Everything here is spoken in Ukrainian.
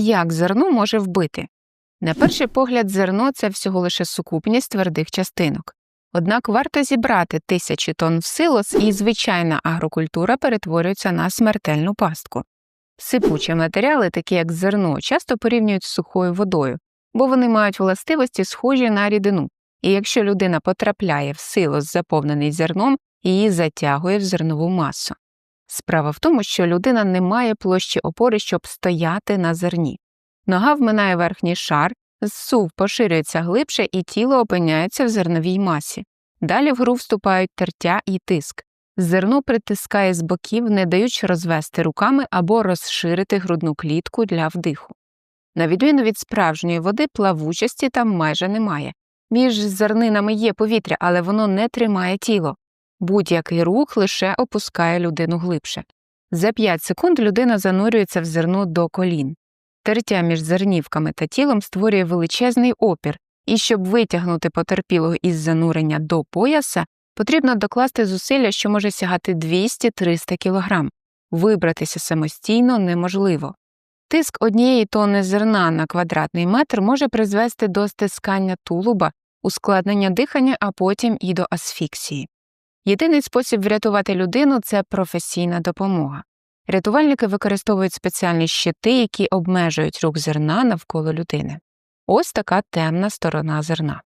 як зерно може вбити. На перший погляд, зерно це всього лише сукупність твердих частинок. Однак варто зібрати тисячі тонн в силос, і звичайна агрокультура перетворюється на смертельну пастку. Сипучі матеріали, такі як зерно, часто порівнюють з сухою водою, бо вони мають властивості схожі на рідину, і якщо людина потрапляє в силос, заповнений зерном, її затягує в зернову масу. Справа в тому, що людина не має площі опори, щоб стояти на зерні. Нога вминає верхній шар, зсув поширюється глибше і тіло опиняється в зерновій масі. Далі в гру вступають тертя і тиск. Зерно притискає з боків, не даючи розвести руками або розширити грудну клітку для вдиху. На відміну від справжньої води, плавучості там майже немає. Між зернинами є повітря, але воно не тримає тіло. Будь-який рух лише опускає людину глибше. За 5 секунд людина занурюється в зерно до колін. Тертя між зернівками та тілом створює величезний опір, і щоб витягнути потерпілого із занурення до пояса, потрібно докласти зусилля, що може сягати 200-300 кг. Вибратися самостійно неможливо. Тиск однієї тонни зерна на квадратний метр може призвести до стискання тулуба, ускладнення дихання, а потім і до асфіксії. Єдиний спосіб врятувати людину це професійна допомога. Рятувальники використовують спеціальні щити, які обмежують рух зерна навколо людини. Ось така темна сторона зерна.